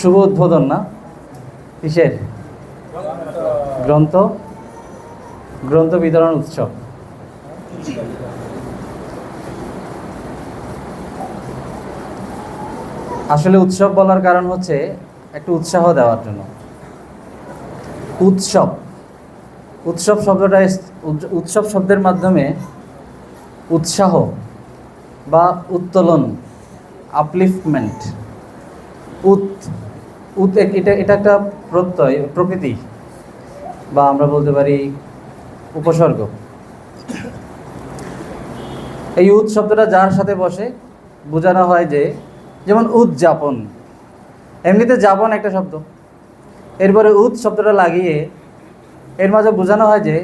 শুভ উদ্বোধন না? কিসের? গ্রন্থ? গ্রন্থ বিতরণ উৎসব। আসলে উৎসব বলার কারণ হচ্ছে একটু উৎসাহ দেওয়ার জন্য। উৎসব। উৎসব শব্দটা উৎসব শব্দের মাধ্যমে উৎসাহ বা উত্তোলন আপলিফমেন্ট উত উত এটা এটা একটা প্রত্যয়, প্রকৃতি বা আমরা বলতে পারি উপসর্গ। এই উৎ শব্দটা যার সাথে বসে বোঝানো হয় যে, যেমন উদযাপন। এমনিতে যাপন একটা শব্দ। এরপরে উৎ শব্দটা লাগিয়ে এর মাঝে বোঝানো হয় যে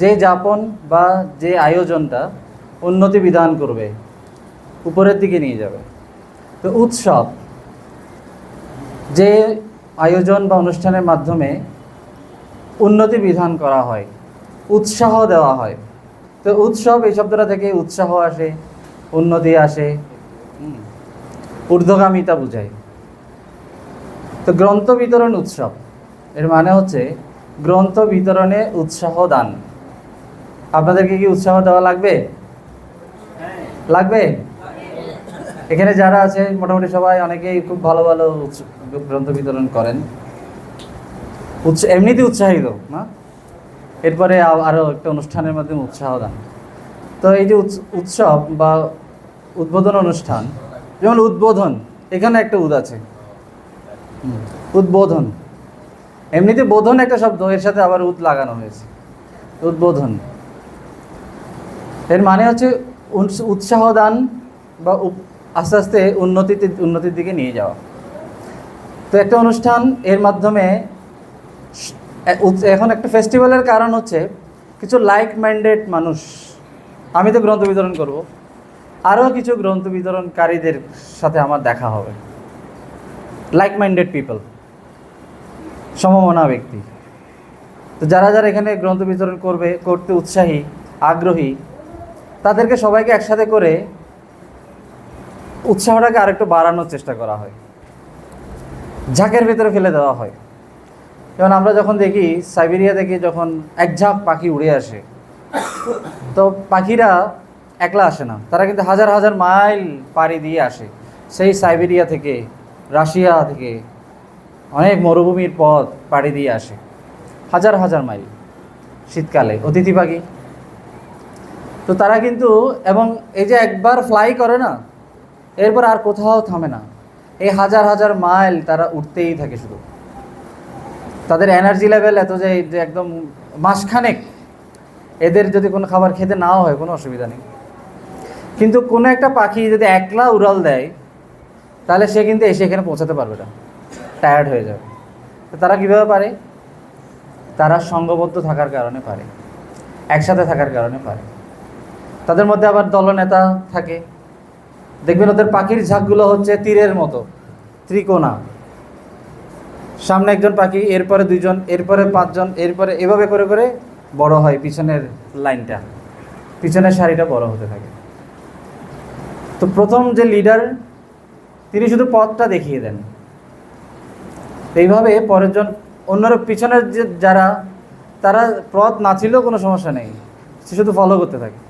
যে যাপন বা যে আয়োজনটা উন্নতি বিধান করবে, উপরের দিকে নিয়ে যাবে। তো উৎসব যে আয়োজন বা অনুষ্ঠানের মাধ্যমে উন্নতি বিধান করা হয়, উৎসাহ দেওয়া হয়। তো উৎসব এই শব্দটা থেকে উৎসাহ আসে, উন্নতি আসে ঊর্ধ্বগামিতা বোঝায়। তো গ্রন্থ বিতরণ উৎসব, এর মানে হচ্ছে গ্রন্থ বিতরণে উৎসাহ দান। আপনাদেরকে কি উৎসাহ দেওয়া লাগবে? লাগবে? এখানে যারা আছে, মোটামুটি সবাই অনেকেই খুব ভালো ভালো গ্রন্থ বিতরণ করেন। এমনিতে উৎসাহিত, না? এরপরে আরও একটা অনুষ্ঠানের মাধ্যমে উৎসাহ দান। তো এই যে উৎস- উৎসব বা উদ্বোধন অনুষ্ঠান, যেমন উদ্বোধন, এখানে একটা উদ আছে। উদ্বোধন। এমনিতে বোধন একটা শব্দ, এর সাথে আবার উদ লাগানো হয়েছে। উদ্বোধন। এর মানে হচ্ছে উৎস- উৎসাহ দান বা আস্তে আস্তে উন্নতিতে উন্নতির দিকে নিয়ে যাওয়া। তো একটা অনুষ্ঠান এর মাধ্যমে এখন একটা ফেস্টিভ্যালের কারণ হচ্ছে কিছু লাইক মাইন্ডেড মানুষ, আমি তো গ্রন্থ বিতরণ করব, আরও কিছু গ্রন্থ বিতরণকারীদের সাথে আমার দেখা হবে। লাইক মাইন্ডেড পিপল সমমনা ব্যক্তি। তো যারা যারা এখানে গ্রন্থ বিতরণ করবে, করতে উৎসাহী, আগ্রহী, তাদেরকে সবাইকে একসাথে করে উৎসাহটাকে আরেকটু বাড়ানোর চেষ্টা করা হয়। ঝাঁকের ভেতরে ফেলে দেওয়া হয়। যেমন আমরা যখন দেখি, সাইবেরিয়া থেকে যখন এক ঝাঁক পাখি উড়ে আসে, তো পাখিরা একলা আসে না। তারা কিন্তু হাজার হাজার মাইল পাড়ি দিয়ে আসে। সেই সাইবেরিয়া থেকে, রাশিয়া থেকে অনেক মরুভূমির পথ পাড়ি দিয়ে আসে। হাজার হাজার মাইল শীতকালে অতিথি পাখি। তো তারা কিন্তু, এবং এই যে একবার ফ্লাই করে না, এরপর আর কোথাও থামে না। এই হাজার হাজার মাইল তারা উঠতেই থাকে শুধু। তাদের এনার্জি লেভেল এত যে একদম মাসখানেক এদের যদি কোনো খাবার খেতে নাও হয়, কোনো অসুবিধা নেই। কিন্তু কোনো একটা পাখি যদি একলা উড়াল দেয়, তাহলে সে কিন্তু এসে এখানে পৌঁছাতে পারবে না। টায়ার্ড হয়ে যাবে। তো তারা কীভাবে পারে? তারা সঙ্গবদ্ধ থাকার কারণে পারে। একসাথে থাকার কারণে পারে। তাদের মধ্যে আবার দলনেতা থাকে। দেখবেন ওদের পাখির ঝাঁকগুলো হচ্ছে তীরের মতো, ত্রিকোণা। সামনে একজন পাখি, এরপরে দুইজন, এরপরে পাঁচজন, এরপরে এভাবে করে করে বড় হয় পিছনের লাইনটা। পিছনের সারিটা বড় হতে থাকে। তো প্রথম যে লিডার, তিনি শুধু পথটা দেখিয়ে দেন। এইভাবে পরের জন অন্যরা পিছনের যে যারা, তারা পথ না ছিল, কোনো সমস্যা নেই। সে শুধু ফলো করতে থাকে।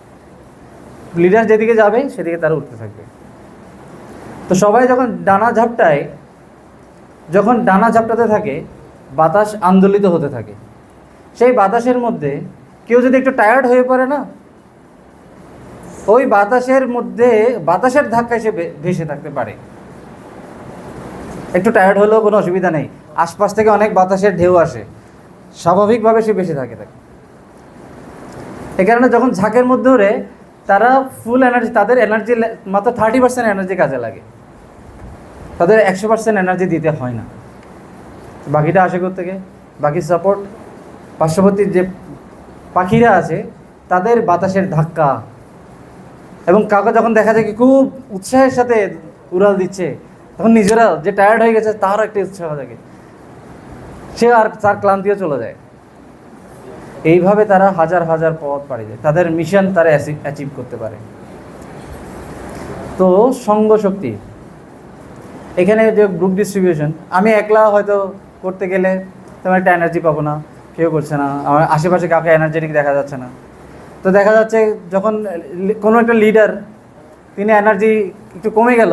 লিডার যেদিকে যাবে, সেদিকে তারা উঠতে থাকবে। তো সবাই যখন ডানা ঝাপটায়, যখন ডানা ঝাপটাতে থাকে, বাতাস আন্দোলিত হতে থাকে। সেই বাতাসের মধ্যে কেউ যদি একটু টায়ার্ড হয়ে পড়ে না, ওই বাতাসের মধ্যে, বাতাসের ধাক্কায় সে ভেসে থাকতে পারে। একটু টায়ার্ড হলেও কোনো অসুবিধা নেই। আশপাশ থেকে অনেক বাতাসের ঢেউ আসে। স্বাভাবিকভাবে সে বেঁচে থাকে। থাকে এ কারণে যখন ঝাঁকের মধ্যে ওরে তারা ফুল এনার্জি তাদের এনার্জি মাত্র থার্টি পার্সেন্ট এনার্জি কাজে লাগে। তাদের একশো পার্সেন্ট এনার্জি দিতে হয় না। বাকিটা আসে থেকে বাকি সাপোর্ট পার্শ্ববর্তী যে পাখিরা আছে, তাদের বাতাসের ধাক্কা। এবং কাউকে যখন দেখা যায় কি খুব উৎসাহের সাথে উড়াল দিচ্ছে, তখন নিজেরা যে টায়ার্ড হয়ে গেছে, তারও একটা উৎসাহ থাকে। সে আর তার ক্লান্তিও চলে যায়। এইভাবে তারা হাজার হাজার পথ পাড়ি যায় তাদের মিশন তারা অ্যাচিভ করতে পারে। তো সঙ্গ শক্তি। এখানে যে গ্রুপ ডিস্ট্রিবিউশন আমি একলা হয়তো করতে গেলে তেমন একটা এনার্জি পাবো না, কেউ করছে না। আমার আশেপাশে কাউকে এনার্জেটিক দেখা যাচ্ছে না। তো দেখা যাচ্ছে যখন কোনো একটা লিডার তিনি এনার্জি একটু কমে গেল,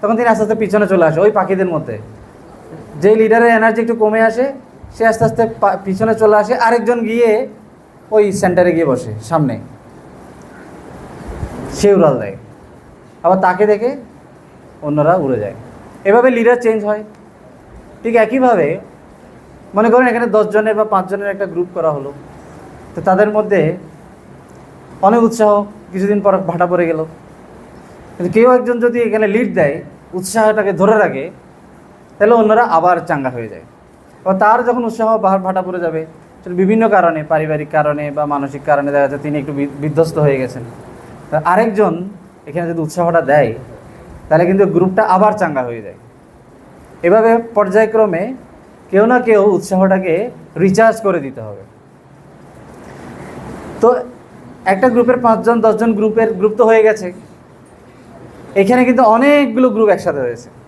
তখন তিনি আস্তে আস্তে পিছনে চলে আসে, ওই পাখিদের মধ্যে। যে লিডারের এনার্জি একটু কমে আসে সে আস্তে আস্তে পিছনে চলে আসে, আরেকজন গিয়ে ওই সেন্টারে গিয়ে বসে, সামনে। সে উড়াল দেয়। আবার তাকে দেখে অন্যরা উড়ে যায়। এভাবে লিডার চেঞ্জ হয়। ঠিক একইভাবে, মনে করেন এখানে দশজনের বা পাঁচজনের একটা গ্রুপ করা হলো। তো তাদের মধ্যে অনেক উৎসাহ, কিছুদিন পর ভাটা পড়ে গেল। কিন্তু কেউ একজন যদি এখানে লিড দেয়, উৎসাহটাকে ধরে রাখে, তাহলে অন্যরা আবার চাঙ্গা হয়ে যায়। এবার তার যখন উৎসাহ ভাটা পড়ে যাবে বিভিন্ন কারণে, পারিবারিক কারণে বা মানসিক কারণে দেখা যাচ্ছে তিনি একটু বি- বিধ্বস্ত হয়ে গেছেন। আরেকজন এখানে যদি উৎসাহটা দেয়, তাহলে কিন্তু গ্রুপটা আবার চাঙ্গা হয়ে যায়। এভাবে পর্যায়ক্রমে কেউ না কেউ উৎসাহটাকে রিচার্জ করে দিতে হবে। তো একটা গ্রুপের পাঁচজন, দশজন গ্রুপের, গ্রুপ তো হয়ে গেছে। এখানে কিন্তু অনেকগুলো গ্রুপ একসাথে হয়েছে।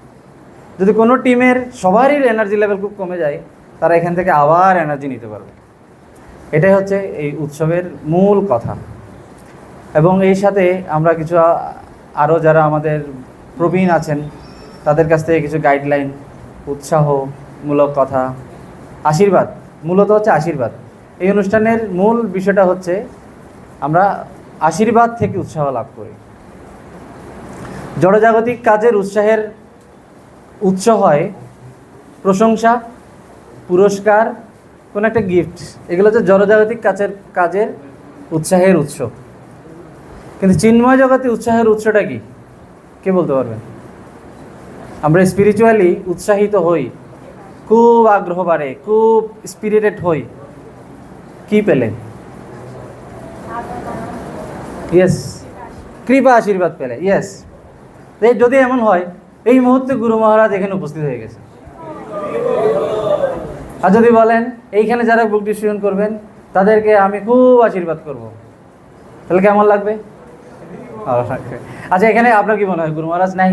যদি কোনো টিমের সবারই এনার্জি লেভেল খুব কমে যায়, তারা এখান থেকে আবার এনার্জি নিতে পারবে। এটাই হচ্ছে এই উৎসবের মূল কথা। এবং এই সাথে আমরা কিছু আরও যারা আমাদের প্রবীণ আছেন, তাদের কাছ থেকে কিছু গাইডলাইন উৎসাহমূলক কথা, আশীর্বাদ, মূলত হচ্ছে আশীর্বাদ। এই অনুষ্ঠানের মূল বিষয়টা হচ্ছে আমরা আশীর্বাদ থেকে উৎসাহ লাভ করি। জড়জাগতিক কাজের উৎসাহের উৎস হয় প্রশংসা, পুরস্কার, কোনো একটা গিফট এগুলো হচ্ছে জড়জাগতিক কাজের কাজের উৎসাহের উৎস। কিন্তু চিন্ময় জগতে উৎসাহের উৎসটা কি? কে বলতে পারবেন? আমরা স্পিরিচুয়ালি উৎসাহিত হই। খুব আগ্রহ বাড়ে, খুব স্পিরিটেড হই। কি পেলে? ইয়েস কৃপা আশীর্বাদ পেলে ইয়েস যদি এমন হয় এই মুহূর্তে গুরু মহারাজ এখানে উপস্থিত হয়ে গেছে। আর যদি বলেন, এইখানে যারা বুক ডিসিশন করবেন, তাদেরকে আমি খুব আশীর্বাদ করব। তাহলে কেমন লাগবে? আচ্ছা এখানে আপনার কি মনে হয়, গুরু মহারাজ? নাই?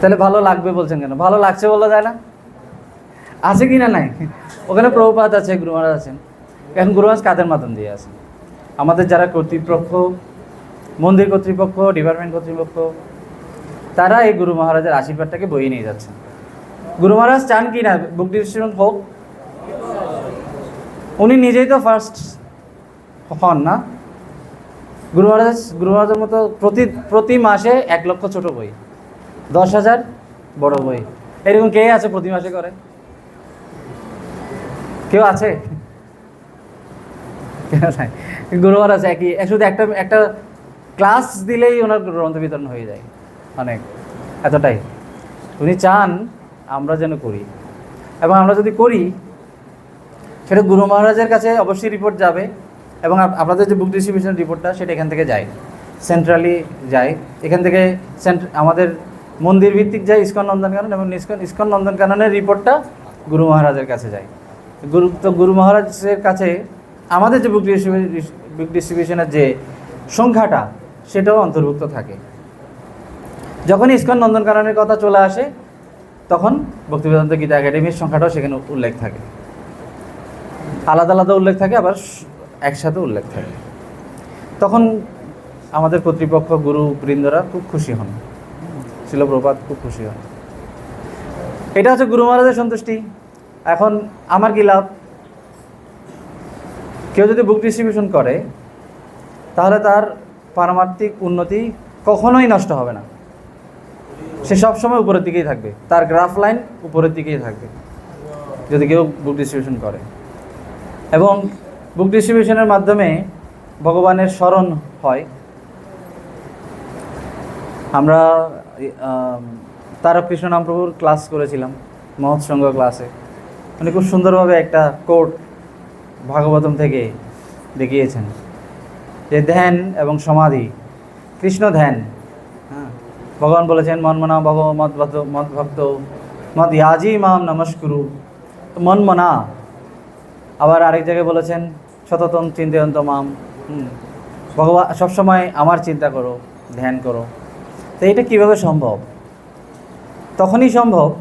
তাহলে ভালো লাগবে বলছেন কেন? ভালো লাগছে বলা যায় না? আছে কি না নাই? ওখানে প্রভুপাত আছে, গুরু মহারাজ আছেন। এখন গুরু মহারাজ কাদের মাধ্যম দিয়ে আছেন? আমাদের যারা কর্তৃপক্ষ মন্দির কর্তৃপক্ষ ডিপার্টমেন্ট কর্তৃপক্ষ, তারা এই গুরু মহারাজের আশীর্বাদটাকে বইয়ে নিয়ে যাচ্ছেন। গুরু মহারাজ চান কি না? বুক ডিস্ট্রিবিউশন হোক। উনি নিজেই তো ফার্স্ট হন না। গুরু মহারাজ, গুরু মহারাজের মতো প্রতি প্রতি মাসে এক লক্ষ ছোট বই, দশ হাজার বড় বই। এরকম কে আছে প্রতি মাসে করে? কেউ আছে? গুরু মহারাজ একই, শুধু একটা একটা ক্লাস দিলেই ওনার গ্রন্থ বিতরণ হয়ে যায় অনেক এতটাই। উনি চান আমরা যেন করি। এবং আমরা যদি করি, সেটা গুরু মহারাজের কাছে অবশ্যই রিপোর্ট যাবে এবং আপ- আপনাদের যে বুক ডিস্ট্রিবিউশন রিপোর্টটা সেটা এখান থেকে যায়। সেন্ট্রালি যায়। এখান থেকে সেন্ট আমাদের মন্দির ভিত্তিক যায় ইস্কন নন্দনকানন এবং ইস্কন ইস্কন নন্দনকাননের রিপোর্টটা গুরু মহারাজের কাছে যায়। গুরু, তো গুরু মহারাজের কাছে আমাদের যে বুক ডিস্ট্রিবিউশনের যে সংখ্যাটা সেটাও অন্তর্ভুক্ত থাকে। যখন ইস্কন নন্দনকাননের কথা চলে আসে, তখন ভক্তিবেদান্ত গীতা একাডেমির সংখ্যাটাও সেখানে উল্লেখ থাকে। আলাদা আলাদা উল্লেখ থাকে, আবার একসাথে উল্লেখ থাকে। তখন আমাদের কর্তৃপক্ষ, গুরু, বৃন্দরা খুব খুশি হন। শিলপ্রপাত খুব খুশি হন। এটা হচ্ছে গুরু মহারাজের সন্তুষ্টি। এখন আমার কি লাভ? কেউ যদি বুক ডিস্ট্রিবিউশন করে, তাহলে তার পারমার্থিক উন্নতি কখনোই নষ্ট হবে না। সে সবসময় উপরের দিকেই থাকবে। তার গ্রাফ লাইন উপরের দিকেই থাকবে। যদি কেউ বুক ডিস্ট্রিবিউশন করে। এবং বুক ডিস্ট্রিবিউশনের মাধ্যমে ভগবানের স্মরণ হয়। আমরা আম, তারকৃষ্ণ নামপ্রভুর ক্লাস করেছিলাম মহৎসঙ্গ ক্লাসে উনি খুব সুন্দরভাবে একটা কোট ভাগবতম থেকে দেখিয়েছেন। যে ধ্যান এবং সমাধি। কৃষ্ণ ধ্যান। হ্যাঁ। ভগবান বলেছেন মনমনা ভগ মদ ভক্ত মদ ভক্ত মদ ইয়াজি মাম নমস্কুরু। তো মনমনা। আবার আরেক জায়গায় বলেছেন সততম চিন্তয়ন্ত মাম। হুম। ভগবান সবসময় আমার চিন্তা করো ধ্যান করো। তো এটা কীভাবে সম্ভব? তখনই সম্ভব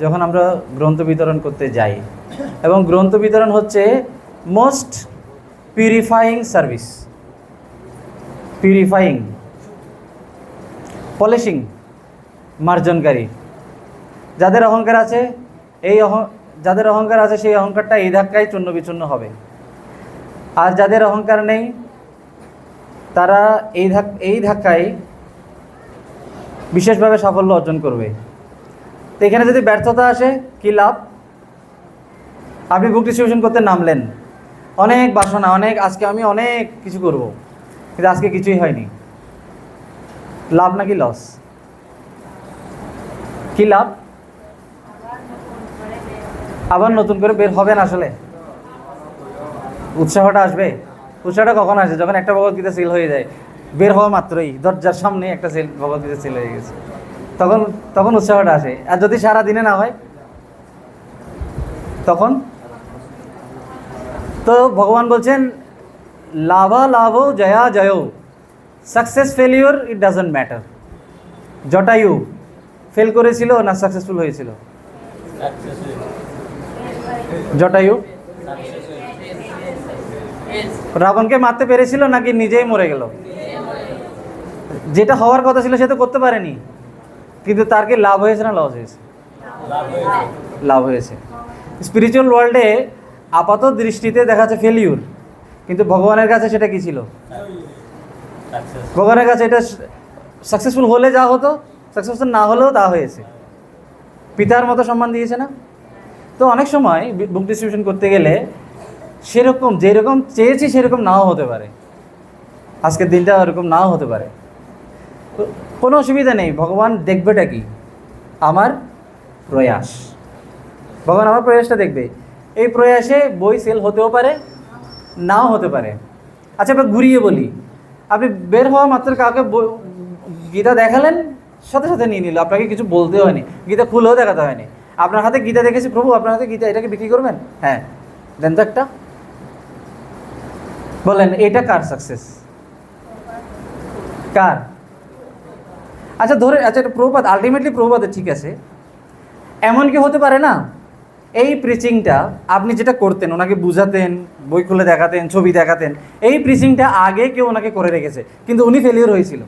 যখন আমরা গ্রন্থ বিতরণ করতে যাই। এবং গ্রন্থ বিতরণ হচ্ছে most purifying service purifying polishing মার্জনকারী যাদের অহংকার আছে, এই অহ, যাদের অহংকার আছে, সেই অহংকারটা এই ধাক্কায় চূর্ণ বিচূর্ণ হবে। আর যাদের অহংকার নেই, তারা এই ধাক, এই ধাক্কায় বিশেষভাবে সাফল্য অর্জন করবে। তো এখানে যদি ব্যর্থতা আসে, কি লাভ? আপনি বুক ডিস্ট্রিবিউশন করতে নামলেন। অনেক বাসনা, অনেক, আজকে আমি অনেক কিছু করব। কিন্তু আজকে কিছুই হয়নি। লাভ নাকি লস কি লাভ? আবার নতুন করে বের হবেন আসলে? উৎসাহটা আসবে। উৎসাহটা কখন আসে? যখন একটা ভগবদ্গীতা সেল হয়ে যায়। বের হওয়া মাত্রই দরজার সামনে একটা সেল ভগবদ্গীতা সেল হয়ে গেছে। তখন তখন উৎসাহটা আসে। আর যদি সারা দিনে না হয়? তখন? তো ভগবান বলছেন লাভা লাভ জয়া জয় success failure it doesn't matter Jatayu fail করেছিল না সাকসেসফুল হয়েছিল জটায়ু রাবণকে মারতে পেরেছিল নাকি নিজেই মরে গেল যেটা হওয়ার কথা ছিল সে তো করতে পারেনি কিন্তু তার কি লাভ হয়েছে না লস হয়েছে লাভ হয়েছে স্পিরিচুয়াল ওয়ার্ল্ডে আপাত দৃষ্টিতে দেখা যাচ্ছে ফেলিউর কিন্তু ভগবানের কাছে সেটা কি ছিল? ভগবানের কাছে এটা সাকসেসফুল হলে যা হতো সাকসেসফুল না হলেও তা হয়েছে। পিতার মতো সম্মান দিয়েছে না? তো অনেক সময় বুক ডিস্ট্রিবিউশন করতে গেলে সেরকম যেরকম চেয়েছি সেরকম নাও হতে পারে। আজকের দিনটা ওরকম নাও হতে পারে। তো কোনো অসুবিধা নেই, ভগবান দেখবেটা কি? আমার প্রয়াস। ভগবান আমার প্রয়াসটা দেখবে। এই প্রয়াসে বই সেল হতেও পারে নাও হতে পারে। আচ্ছা এবার ঘুরিয়ে বলি। আপনি বের হওয়া মাত্র কাউকে গীতা দেখালেন, সাথে সাথে নিয়ে নিল। আপনাকে কিছু বলতে হয়নি। গীতা খুলেও দেখাতে হয়নি। আপনার হাতে গীতা দেখেছি, প্রভু, আপনার হাতে গীতা এটাকে বিক্রি করবেন? হ্যাঁ। দেন তো একটা। বলেন, এটা কার সাকসেস কার? আচ্ছা ধরে আচ্ছা এটা প্রভুপাত আলটিমেটলি প্রভুপাতে ঠিক আছে। এমন কি হতে পারে না? এই প্রিচিংটা আপনি যেটা করতেন, ওনাকে বুঝাতেন, বই খুলে দেখাতেন, ছবি দেখাতেন, এই প্রিচিংটা আগে কেউ ওনাকে করে রেখেছে, কিন্তু উনি ফেলিওর হয়েছিল।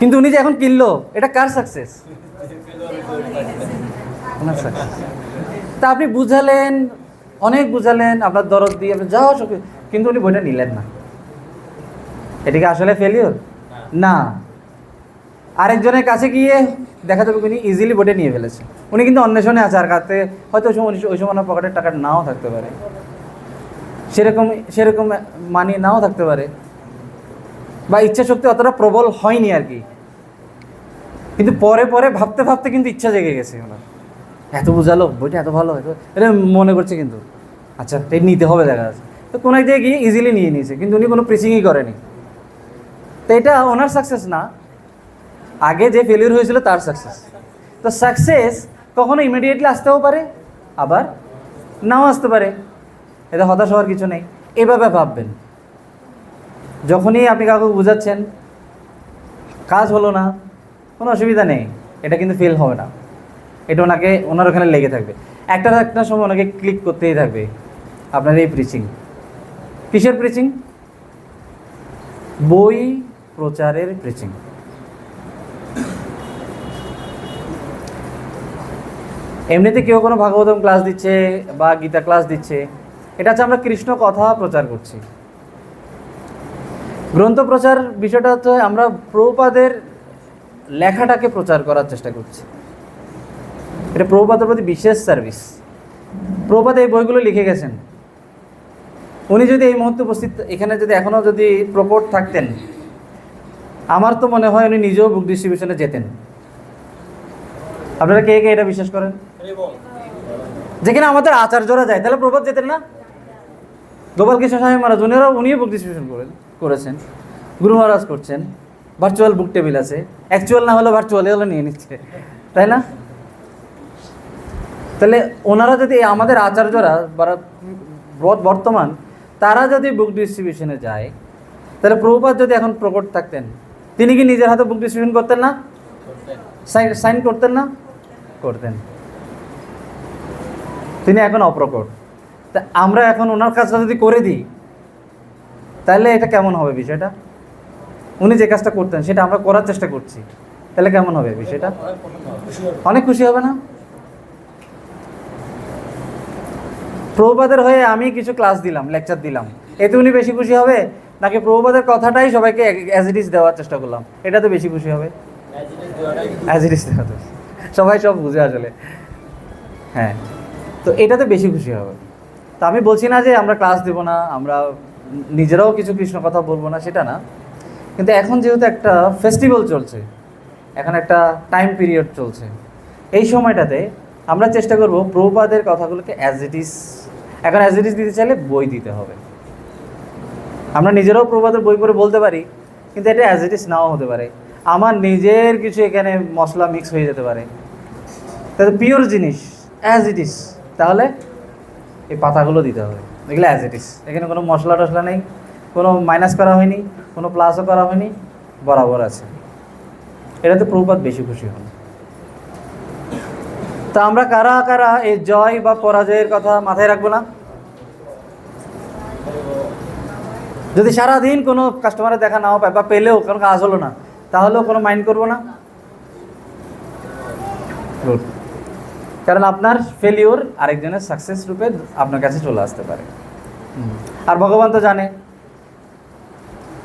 কিন্তু উনি যে এখন কিনলো, এটা কার সাকসেস তা আপনি বুঝালেন, অনেক বুঝালেন, আপনার দরদ দিয়ে আপনি যাও সব কিন্তু উনি বইটা নিলেন না। এটা কি আসলে ফেলিওর না। আরেকজনের কাছে গিয়ে দেখা যাবে উনি ইজিলি বইটা নিয়ে ফেলেছে। উনি কিন্তু অন্বেষণে আছে আর কাছে হয়তো ওই সময় ওই সময় পকেটের টাকা নাও থাকতে পারে। সেরকম সেরকম মানি নাও থাকতে পারে। বা ইচ্ছা শক্তি অতটা প্রবল হয়নি আর কি। কিন্তু পরে পরে ভাবতে ভাবতে কিন্তু ইচ্ছা জেগে গেছে ওনার। এত বুঝালো, বইটা এত ভালো এটা মনে করছে কিন্তু। আচ্ছা এটা নিতে হবে দেখা যাচ্ছে। তো কোনো এক জায়গায় গিয়ে ইজিলি নিয়ে নিয়েছে, কিন্তু উনি কোনো প্রিচিংই করেনি। তো এটা ওনার সাকসেস না। আগে যে ফেলিউর হয়েছিল তার সাকসেস তো সাকসেস কখনো ইমিডিয়েটলি আসতেও পারে, আবার নাও আসতে পারে। এটা হতাশ হওয়ার কিছু নেই। এভাবে ভাববেন। যখনই আপনি কাউকে বোঝাচ্ছেন, কাজ হলো না, কোনো অসুবিধা নেই, এটা কিন্তু ফেল হবে না। এটা ওনাকে, ওনার ওখানে লেগে থাকবে। একটা একটা সময় ওনাকে ক্লিক করতেই থাকবে। আপনার এই প্রিচিং কিসের প্রিচিং বই প্রচারের প্রিচিং এমনিতে কেউ কোনো ভাগবতম ক্লাস দিচ্ছে বা গীতা ক্লাস দিচ্ছে, এটা হচ্ছে আমরা কৃষ্ণ কথা প্রচার করছি। গ্রন্থ প্রচার বিষয়টা হচ্ছে আমরা প্রভুপাদের লেখাটাকে প্রচার করার চেষ্টা করছি। এটা প্রভুপাদের প্রতি বিশেষ সার্ভিস প্রভুপাদ এই বইগুলো লিখে গেছেন। উনি যদি এই মুহূর্তে উপস্থিত, এখানে যদি এখনও যদি প্রকট থাকতেন, আমার তো মনে হয় উনি নিজেও বুক ডিস্ট্রিবিউশনে যেতেন। আপনারা কে কে এটা বিশ্বাস করেন? যেখানে আমাদের আচার্যরা যায় তাহলে প্রভাত যেতেন না? গোপাল কৃষ্ণ সাহেব মহারাজ উনিও উনিও বুক ডিস্ট্রিবিউশন করেন করেছেন গুরু মহারাজ করছেন ভার্চুয়াল বুক টেবিল আছে। অ্যাকচুয়াল না হলেও ভার্চুয়ালি হলে নিয়ে নিচ্ছে তাই না? তাহলে ওনারা যদি আমাদের আচার্যরা বর্তমান তারা যদি বুক ডিস্ট্রিবিউশনে যায় তাহলে প্রভুপাত যদি এখন প্রকট থাকতেন তিনি কি নিজের হাতে বুক ডিস্ট্রিবিউশন করতেন না? সাইন করতেন না? করতেন। তিনি এখন অপ্রকট। তা আমরা এখন ওনার কাজটা যদি করে দিই, তাহলে এটা কেমন হবে বিষয়টা? উনি যে কাজটা করতেন, সেটা আমরা করার চেষ্টা করছি। তাহলে কেমন হবে বিষয়টা? অনেক খুশি হবে না? প্রভুপাদের হয়ে আমি কিছু ক্লাস দিলাম লেকচার দিলাম। এতে উনি বেশি খুশি হবে? নাকি প্রভুপাদের কথাটাই সবাইকে অ্যাজ ইট ইজ দেওয়ার চেষ্টা করলাম? এটা তো বেশি খুশি হবে? অ্যাজ ইট ইজ দেওয়া সবাই সব বুঝে আসলে। হ্যাঁ তো এটাতে বেশি খুশি হবে। তো আমি বলছি না যে আমরা ক্লাস দেবো না, আমরা নিজেরাও কিছু কৃষ্ণ কথা বলব না, সেটা না। কিন্তু এখন যেহেতু একটা ফেস্টিভ্যাল চলছে, এখন একটা টাইম পিরিয়ড চলছে, এই সময়টাতে আমরা চেষ্টা করব প্রভুপাদের কথাগুলোকে অ্যাজ ইট ইজ এখন অ্যাজ ইট ইজ দিতে চাইলে বই দিতে হবে। আমরা নিজেরাও প্রভুপাদের বই পড়ে বলতে পারি, কিন্তু এটা অ্যাজ ইট ইজ নাও হতে পারে। আমার নিজের কিছু এখানে মশলা মিক্স হয়ে যেতে পারে। তাহলে পিওর জিনিস অ্যাজ ইট ইজ তাহলে এই পাতাগুলো দিতে হবে। এগুলো অ্যাজ ইট ইস এখানে কোনো মশলা টশলা নেই, কোনো মাইনাস করা হয়নি, কোনো প্লাসও করা হয়নি, বরাবর আছে। এটাতে প্রভুপাত বেশি খুশি হন। তা আমরা কারা কারা এই জয় বা পরাজয়ের কথা মাথায় রাখব না? যদি সারাদিন কোনো কাস্টমারের দেখা নাও পায় বা পেলেও কোনো কাজ হলো না, তাহলেও কোনো মাইন্ড করব না. কারণ আপনার ফেলিওর আরেকজনের সাকসেস রূপে আপনার কাছে চলে আসতে পারে। আর ভগবান তো জানে।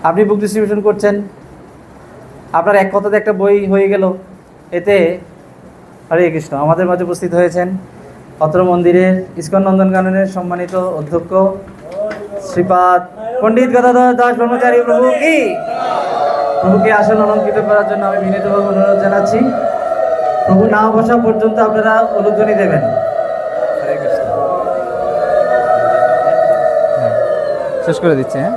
আপনি বুক ডিস্ট্রিবিউশন করছেন আপনার এক কথাতে একটা বই হয়ে গেল। এতে হরে কৃষ্ণ আমাদের মাঝে উপস্থিত হয়েছেন অত্র মন্দিরের ইস্কন নন্দনকাননের সম্মানিত অধ্যক্ষ শ্রীপাদ পণ্ডিত গদাধর দাস ব্রহ্মচারী প্রভু কি? প্রভুকে আসন অলঙ্কিত করার জন্য আমি বিনীতভাবে অনুরোধ জানাচ্ছি। প্রভু না বসা পর্যন্ত আপনারা অনুধ্বনি দেবেন। হ্যাঁ, শেষ করে দিচ্ছে হ্যাঁ।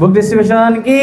বুক ডিস্ট্রিবিউশন কি?